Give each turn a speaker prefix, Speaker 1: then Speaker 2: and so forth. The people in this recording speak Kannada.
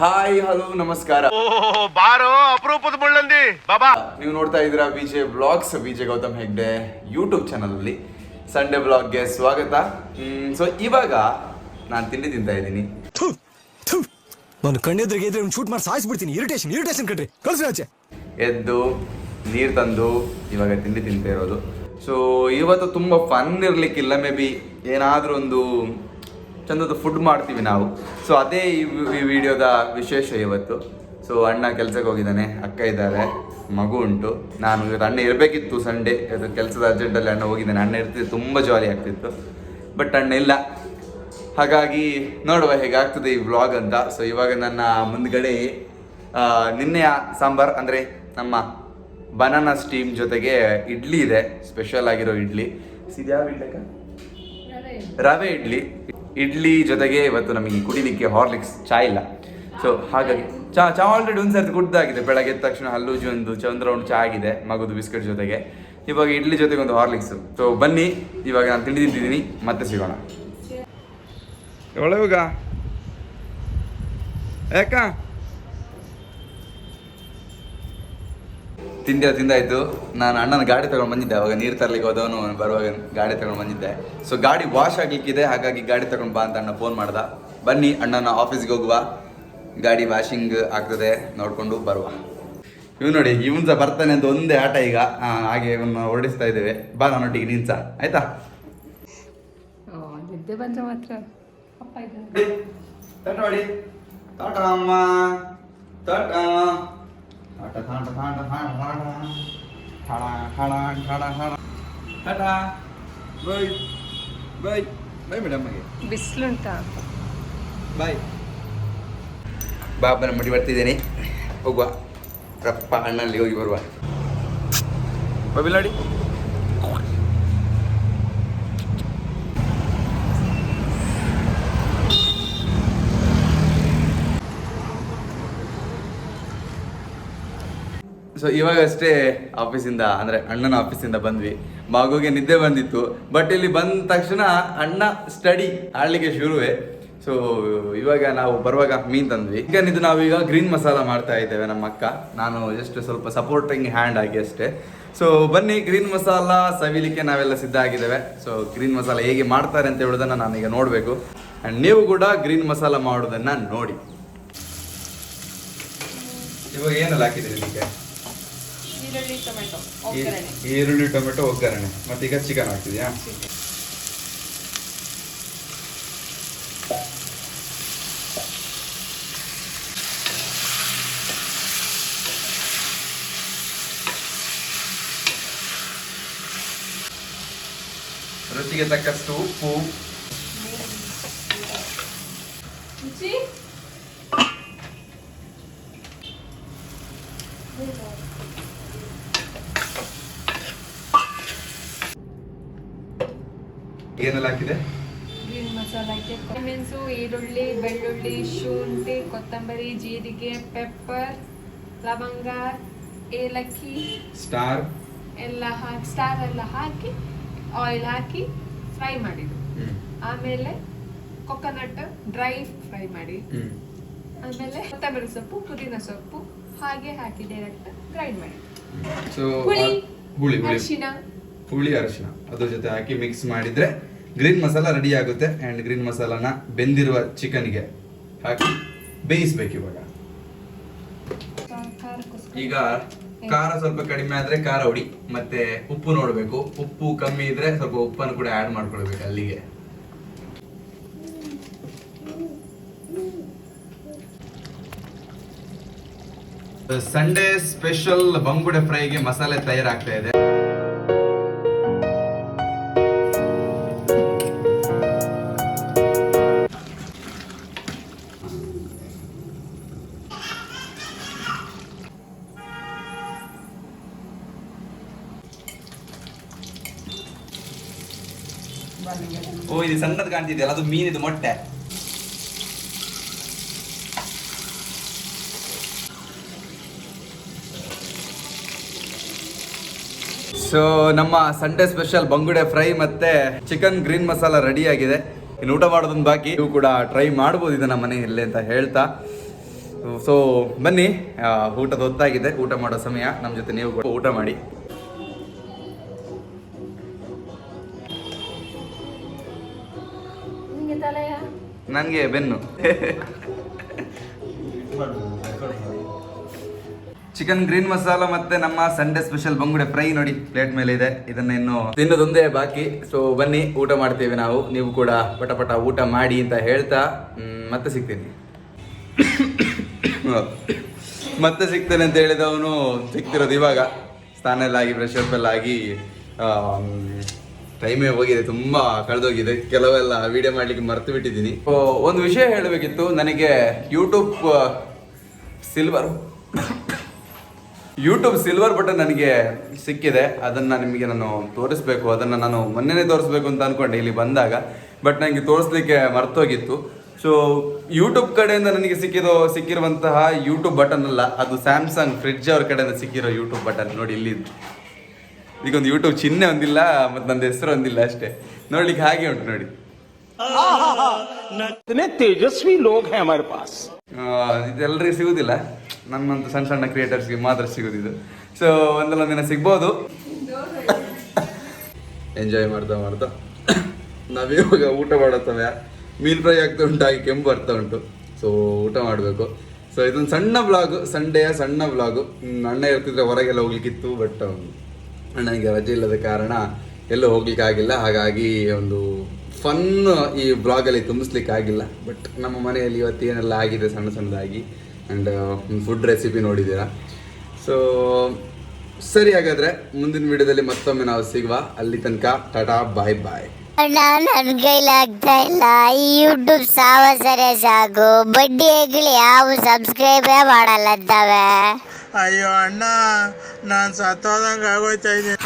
Speaker 1: ಹಾಯ್ ಹಲೋ ನಮಸ್ಕಾರ.
Speaker 2: ಓ ಬಾರೋ ಅಪರೂಪದ ಮುಳ್ಳಂದಿ. ಬಾಬಾ.
Speaker 1: ನೀವು ನೋಡ್ತಾ ಇದ್ದೀರಾ ವಿಜಯ್ ಬ್ಲಾಗ್ಸ್ ವಿಜಯ್ ಗೌತಮ್ ಹೆಗ್ಡೆ ಯೂಟ್ಯೂಬ್ ಚಾನಲಲ್ಲಿ ಸಂಡೇ ಬ್ಲಾಗ್ಗೆ ಸ್ವಾಗತ. ಸೊ ಇವಾಗ ನಾನು ತಿಂಡಿ ತಿಂತಾ ಇದ್ದೀನಿ.
Speaker 3: ನಾನು ಕಣ್ಣೆದ್ರಿಗೆ ಇದ್ರೆ ಒಂದು ಶೂಟ್ ಮಾಡಿ ಸಾಯಿಸ್ಬಿಡ್ತೀನಿ. ಇರಿಟೇಷನ್ ಇರಿಟೇಷನ್ ಕಣ್ರಿ. ಕಳ್ಸಿ ಆಚೆ.
Speaker 1: ಎದ್ದು ನೀರು ತಂದು ಇವಾಗ ತಿಂಡಿ ತಿಂತಾ ಇರೋದು. ಸೊ ಇವತ್ತು ತುಂಬ ಫನ್ ಇರ್ಲಿಕ್ಕಿಲ್ಲ ಮೇ ಬಿ ಏನಾದರೂ ಒಂದು ಚಂದದ ಫುಡ್ ಮಾಡ್ತೀವಿ ನಾವು. ಸೊ ಅದೇ ಈ ವಿಡಿಯೋದ ವಿಶೇಷ ಇವತ್ತು. ಸೊ ಅಣ್ಣ ಕೆಲ್ಸಕ್ಕೆ ಹೋಗಿದ್ದಾನೆ ಅಕ್ಕ ಇದ್ದಾರೆ ಮಗು ಉಂಟು. ನಾನು ಇವತ್ತು ಅಣ್ಣ ಇರಬೇಕಿತ್ತು ಸಂಡೇ ಅದು ಕೆಲಸದ ಅರ್ಜೆಂಟಲ್ಲಿ ಅಣ್ಣ ಹೋಗಿದ್ದಾನೆ. ಅಣ್ಣ ಇರ್ತಿದ್ದು ತುಂಬ ಜಾಲಿ ಆಗ್ತಿತ್ತು. ಬಟ್ ಅಣ್ಣ ಇಲ್ಲ. ಹಾಗಾಗಿ ನೋಡುವ ಹೇಗಾಗ್ತದೆ ಈ ವ್ಲಾಗ್ ಅಂತ. ಸೊ ಇವಾಗ ನನ್ನ ಮುಂದ್ಗಡೆ ನಿನ್ನೆಯ ಸಾಂಬಾರ್ ಅಂದರೆ ನಮ್ಮ ಬನಾನಾ ಸ್ಟೀಮ್ ಜೊತೆಗೆ ಇಡ್ಲಿ ಇದೆ. ಸ್ಪೆಷಲ್ ಆಗಿರೋ ಇಡ್ಲಿ. ಇದ್ಯಾವ ಇಡ್ಲಿ? ರವೆ ಇಡ್ಲಿ. ಇಡ್ಲಿ ಜೊತೆಗೆ ಇವತ್ತು ನಮಗೆ ಕುಡಿಲಿಕ್ಕೆ ಹಾರ್ಲಿಕ್ಸ್ ಚಾ ಇಲ್ಲ. ಸೊ ಹಾಗಾಗಿ ಚಾ ಚಾ ಆಲ್ರೆಡಿ ಒಂದು ಸರ್ತಿ ಕುಡ್ದಾಗಿದೆ. ಬೆಳಗ್ಗೆ ಎದ್ದ ತಕ್ಷಣ ಹಲ್ಲೂಜಿ ಒಂದು ಚಂದ್ರ ಒಂದು ಚಾ ಆಗಿದೆ, ಮಗುದು ಬಿಸ್ಕೆಟ್ ಜೊತೆಗೆ. ಇವಾಗ ಇಡ್ಲಿ ಜೊತೆಗೆ ಒಂದು ಹಾರ್ಲಿಕ್ಸ್. ಸೊ ಬನ್ನಿ, ಇವಾಗ ನಾನು ತಿಂಡಿ ತಿಂತಿದ್ದೀನಿ. ಮತ್ತೆ ಸಿಗೋಣ. ಯಾಕ ತಿಂಡಿ ತಿಂದಾಯಿತು. ನಾನು ಅಣ್ಣನ ಗಾಡಿ ತಗೊಂಡು ಬಂದಿದ್ದೆ. ಅವಾಗ ನೀರು ತರಲಿಕ್ಕೆ ಹೋದವನು ಬರುವಾಗ ಗಾಡಿ ತಗೊಂಡು ಬಂದಿದ್ದೆ. ಸೊ ಗಾಡಿ ವಾಶ್ ಆಗ್ಲಿಕ್ಕಿದೆ. ಹಾಗಾಗಿ ಗಾಡಿ ತಗೊಂಡು ಬಾ ಅಂತ ಅಣ್ಣ ಫೋನ್ ಮಾಡ್ದ. ಬನ್ನಿ ಅಣ್ಣನ ಆಫೀಸ್ಗೆ ಹೋಗುವ. ಗಾಡಿ ವಾಷಿಂಗ್ ಆಗ್ತದೆ. ನೋಡಿಕೊಂಡು ಬರುವ. ಇವ್ ನೋಡಿ ಇವನ್ ಸಹ ಬರ್ತಾನೆ ಅಂತ ಒಂದೇ ಆಟ ಈಗ. ಹಾಗೆ ಇವನ್ನ ಹೊರಡಿಸ್ತಾ ಇದ್ದೇವೆ. ಬಾ ನನ್ನೊಟ್ಟಿಗೆ ನೀನು ಸಹ. ಆಯ್ತಾ?
Speaker 4: ನಿದ್ದೆ ಬಂದ್ರೆ ಮಾತ್ರ. ಅಪ್ಪ
Speaker 1: ಅಮ್ಮ. ಬೈ ಬೈ ಬೈ ಮೇಡಮ್ಗೆ
Speaker 4: ಬಿಸಿಲುಂಟಾ.
Speaker 1: ಬಾಯ್ ಬಾಬನ ಮಡಿ ಬರ್ತಿದ್ದೇನೆ. ಹೋಗುವ. ರಪ್ಪ ಅಣ್ಣಲ್ಲಿ ಹೋಗಿ ಬರುವ. ಬಬಿಲ್ ಸೊ ಇವಾಗಷ್ಟೇ ಆಫೀಸಿಂದ ಅಂದರೆ ಅಣ್ಣನ ಆಫೀಸಿಂದ ಬಂದ್ವಿ. ಮಗುಗೆ ನಿದ್ದೆ ಬಂದಿತ್ತು. ಬಟ್ ಇಲ್ಲಿ ಬಂದ ತಕ್ಷಣ ಅಣ್ಣ ಸ್ಟಡಿ ಆಡ್ಲಿಕ್ಕೆ ಶುರುವೆ. ಸೊ ಇವಾಗ ನಾವು ಬರುವಾಗ ಮೀನ್ ತಂದ್ವಿ. ಈಗ ಇದು ನಾವೀಗ ಗ್ರೀನ್ ಮಸಾಲ ಮಾಡ್ತಾ ಇದ್ದೇವೆ ನಮ್ಮ ಅಕ್ಕ. ನಾನು ಜಸ್ಟ್ ಸ್ವಲ್ಪ ಸಪೋರ್ಟಿಂಗ್ ಹ್ಯಾಂಡ್ ಆಗಿ ಅಷ್ಟೇ. ಸೊ ಬನ್ನಿ ಗ್ರೀನ್ ಮಸಾಲ ಸವಿಲಿಕ್ಕೆ ನಾವೆಲ್ಲ ಸಿದ್ಧ ಆಗಿದ್ದೇವೆ. ಸೊ ಗ್ರೀನ್ ಮಸಾಲ ಹೇಗೆ ಮಾಡ್ತಾರೆ ಅಂತ ಹೇಳೋದನ್ನ ನಾನೀಗ ನೋಡಬೇಕು. ಆ್ಯಂಡ್ ನೀವು ಕೂಡ ಗ್ರೀನ್ ಮಸಾಲ ಮಾಡೋದನ್ನ ನೋಡಿ. ಇವಾಗ ಏನೆಲ್ಲ ಹಾಕಿದ್ದೀರಿ ನಿಮಗೆ
Speaker 4: ಈರುಳ್ಳಿ ಟೊಮೆಟೊ
Speaker 1: ಈ- ಈರುಳ್ಳಿ ಟೊಮೆಟೊ ಒಗ್ಗರಣೆ. ಮತ್ತೆ ಈಗ ಚಿಕನ್ ಹಾಕ್ತಿದ್ಯಾ? ರುಚಿಗೆ ತಕ್ಕಷ್ಟು ಉಪ್ಪು. ಏನೆಲ್ಲ ಹಾಕಿದೆ?
Speaker 4: ಗ್ರೀನ್ ಮಸಾಲ ಹಾಕಿ. ಮೆಣಸು ಈರುಳ್ಳಿ ಬೆಳ್ಳುಳ್ಳಿ ಶುಂಠಿ ಕೊತ್ತಂಬರಿ ಜೀರಿಗೆ ಪೆಪ್ಪರ್ ಲವಂಗ ಏಲಕ್ಕಿ.
Speaker 1: ಸ್ಟಾರ್
Speaker 4: ಎಲ್ಲ ಹಾಕಿ ಸ್ಟಾರ್ ಎಲ್ಲ ಹಾಕಿ ಆಯಿಲ್ ಹಾಕಿ ಫ್ರೈ ಮಾಡಿದ್ದು. ಆಮೇಲೆ ಕೊಕೊನಟ್ ಡ್ರೈ ಫ್ರೈ ಮಾಡಿ ಆಮೇಲೆ ಕೊತ್ತಂಬರಿ ಸೊಪ್ಪು ಪುದೀನ ಸೊಪ್ಪು ಹಾಗೆ ಹಾಕಿ ಡೈರೆಕ್ಟ್ ಗ್ರೈಂಡ್ ಮಾಡಿ
Speaker 1: ಸೊ
Speaker 4: ಹುಳಿ.
Speaker 1: ಹುಳಿ ಹುಳಿ.
Speaker 4: ಅರಿಶಿನ
Speaker 1: ಹುಳಿ ಅರಿಶಿನ ಅದ್ರ ಜೊತೆ ಹಾಕಿ ಮಿಕ್ಸ್ ಮಾಡಿದ್ರೆ ಗ್ರೀನ್ ಮಸಾಲ ರೆಡಿ ಆಗುತ್ತೆ ಅಂಡ್ ಗ್ರೀನ್ ಮಸಾಲಾನ ಬೆಂದಿರುವ ಚಿಕನ್ಗೆ ಹಾಕಿ ಬೇಯಿಸ್ಬೇಕು ಇವಾಗ. ಈಗ ಖಾರ ಸ್ವಲ್ಪ ಕಡಿಮೆ ಆದ್ರೆ ಖಾರ ಹೊಡಿ, ಮತ್ತೆ ಉಪ್ಪು ನೋಡ್ಬೇಕು. ಉಪ್ಪು ಕಮ್ಮಿ ಇದ್ರೆ ಸ್ವಲ್ಪ ಉಪ್ಪನ್ನು ಕೂಡ ಆಡ್ ಮಾಡ್ಕೊಳ್ಬೇಕು ಅಲ್ಲಿಗೆ. ಸಂಡೇ ಸ್ಪೆಷಲ್ ಬಂಗುಡೆ ಫ್ರೈಗೆ ಮಸಾಲೆ ತಯಾರಾಗ್ತಾ ಇದೆ. ಓ, ಇದು ಸಣ್ಣದು ಕಾಣ್ತಿದೆಯಲ್ಲ, ಅದು ಮೀನಿದು ಮೊಟ್ಟೆ. ಸೊ ನಮ್ಮ ಸಂಡೇ ಸ್ಪೆಷಲ್ ಬಂಗುಡೆ ಫ್ರೈ ಮತ್ತೆ ಚಿಕನ್ ಗ್ರೀನ್ ಮಸಾಲ ರೆಡಿ ಆಗಿದೆ ಇನ್ನು ಊಟ ಮಾಡೋದೊಂದು ಬಾಕಿ. ನೀವು ಕೂಡ ಟ್ರೈ ಮಾಡ್ಬೋದು ಇದನ್ನ ಮನೆಯಲ್ಲಿ ಅಂತ ಹೇಳ್ತಾ. ಸೊ ಬನ್ನಿ. ಊಟದ ಹೊತ್ತಾಗಿದೆ. ಊಟ ಮಾಡೋ ಸಮಯ. ನಮ್ಮ ಜೊತೆ ನೀವು ಕೂಡ ಊಟ ಮಾಡಿ. ನನಗೆ ಬೆನ್ನು. ಚಿಕನ್ ಗ್ರೀನ್ ಮಸಾಲ ಮತ್ತೆ ನಮ್ಮ ಸಂಡೇ ಸ್ಪೆಷಲ್ ಬಂಗುಡೆ ಫ್ರೈ ನೋಡಿ, ಪ್ಲೇಟ್ ಮೇಲೆ ಇದೆ. ಇದನ್ನ ಇನ್ನು ತಿನ್ನೋದೊಂದೇ ಬಾಕಿ. ಸೊ ಬನ್ನಿ, ಊಟ ಮಾಡ್ತೇವೆ ನಾವು. ನೀವು ಕೂಡ ಪಟ ಪಟ ಊಟ ಮಾಡಿ ಅಂತ ಹೇಳ್ತಾ ಮತ್ತೆ ಸಿಗ್ತೀನಿ. ಮತ್ತೆ ಸಿಗ್ತೇನೆ ಅಂತ ಹೇಳಿದವನು ಸಿಗ್ತಿರೋದು ಇವಾಗ. ಸ್ನಾನ ಎಲ್ಲ ಆಗಿ ಫ್ರೆಶ್ ಅಪ್ ಎಲ್ಲ ಆಗಿ ಟೈಮೇ ಹೋಗಿದೆ, ತುಂಬಾ ಕಳೆದೋಗಿದೆ. ಕೆಲವೆಲ್ಲ ವಿಡಿಯೋ ಮಾಡ್ಲಿಕ್ಕೆ ಮರ್ತು ಬಿಟ್ಟಿದ್ದೀನಿ. ಒಂದು ವಿಷಯ ಹೇಳಬೇಕಿತ್ತು. ನನಗೆ YouTube silver YouTube silver button ನನಗೆ ಸಿಕ್ಕಿದೆ. ಅದನ್ನು ನಿಮಗೆ ನಾನು ತೋರಿಸ್ಬೇಕು. ಅದನ್ನು ನಾನು ಮೊನ್ನೆನೇ ತೋರಿಸ್ಬೇಕು ಅಂತ ಅನ್ಕೊಂಡೆ ಇಲ್ಲಿ ಬಂದಾಗ. ಬಟ್ ನನಗೆ ತೋರಿಸ್ಲಿಕ್ಕೆ ಮರ್ತೋಗಿತ್ತು. ಸೊ ಯೂಟ್ಯೂಬ್ ಕಡೆಯಿಂದ ನನಗೆ ಸಿಕ್ಕಿರೋ, ಸಿಕ್ಕಿರುವಂತಹ ಯೂಟ್ಯೂಬ್ ಬಟನ್ ಅಲ್ಲ, ಅದು ಸ್ಯಾಮ್ಸಂಗ್ ಫ್ರಿಡ್ಜ್ ಅವ್ರ ಕಡೆಯಿಂದ ಸಿಕ್ಕಿರೋ ಯೂಟ್ಯೂಬ್ ಬಟನ್ ನೋಡಿ ಇಲ್ಲಿ. ಇದಕ್ಕೊಂದು ಯೂಟ್ಯೂಬ್ ಚಿಹ್ನೆ ಒಂದಿಲ್ಲ ಮತ್ತೆ ನನ್ನ ಹೆಸರು ಒಂದಿಲ್ಲ ಅಷ್ಟೇ. ನೋಡ್ಲಿಕ್ಕೆ ಹಾಗೆ ಉಂಟು ನೋಡಿ.
Speaker 5: ತೇಜಸ್ವಿ ಲೋಕ
Speaker 1: ಪಾಸ್. ಇದೆಲ್ಲರಿಗೂ ಸಿಗುದಿಲ್ಲ. ನನ್ನಂತ ಸಣ್ಣ ಸಣ್ಣ ಕ್ರಿಯೇಟರ್ಸ್ಗೆ ಮಾತ್ರ ಸಿಗುದಿದು. ಸೊ ಒಂದಲ್ಲ ದಿನ ಸಿಗ್ಬೋದು. ಎಂಜಾಯ್ ಮಾಡ್ತಾ ಮಾಡ್ತಾ. ನಾವಿವಾಗ ಊಟ ಮಾಡತ್ತವೆ ಮೀನ್ ಫ್ರೈ ಆಗ್ತಾ ಉಂಟು ಹಾಗೆ ಕೆಂಪು ಬರ್ತಾ ಉಂಟು. ಸೊ ಊಟ ಮಾಡಬೇಕು. ಸೊ ಇದೊಂದು ಸಣ್ಣ ಬ್ಲಾಗ್ ಸಂಡೆಯ ಸಣ್ಣ ಬ್ಲಾಗು ಅಣ್ಣ ಇರ್ತಿದ್ರೆ ಹೊರಗೆಲ್ಲ ಹೋಗ್ಲಿಕ್ಕಿತ್ತು ಬಟ್ ಅಣ್ಣನಿಗೆ ರಜೆ ಇಲ್ಲದ ಕಾರಣ ಎಲ್ಲೂ ಹೋಗ್ಲಿಕ್ಕೆ ಆಗಿಲ್ಲ ಹಾಗಾಗಿ ಒಂದು ಫನ್ ಈ ಬ್ಲಾಗಲ್ಲಿ ತುಂಬಿಸ್ಲಿಕ್ಕೆ ಆಗಿಲ್ಲ ಬಟ್ ನಮ್ಮ ಮನೆಯಲ್ಲಿ ಇವತ್ತು ಏನೆಲ್ಲ ಆಗಿದೆ ಸಣ್ಣ ಸಣ್ಣದಾಗಿ ಆ್ಯಂಡ್ ಫುಡ್ ರೆಸಿಪಿ ನೋಡಿದ್ದೀರಾ. ಸೊ ಸರಿ ಹಾಗಾದರೆ ಮುಂದಿನ ವಿಡಿಯೋದಲ್ಲಿ ಮತ್ತೊಮ್ಮೆ ನಾವು ಸಿಗುವ. ಅಲ್ಲಿ ತನಕ ಟಾಟಾ ಬಾಯ್ ಬಾಯ್
Speaker 6: ನನ್ ಕೈಲಾಗ್ತಾ ಇಲ್ಲ. ಈ ಯೂಟ್ಯೂಬ್ ಸಾವಸರೆ ಸಾಕು. ಬಡ್ಡಿ ಹೆಗ್ಲಿ ಯಾವ ಸಬ್ಸ್ಕ್ರೈಬೇ ಮಾಡಲ್ಲ ಅಂತಾವೆ
Speaker 7: ಅಯ್ಯೋ ಅಣ್ಣ, ನಾನು ಸತ್ತೋದಂಗೆ ಆಗೋಯ್ತಾ ಇದ್ದೀನಿ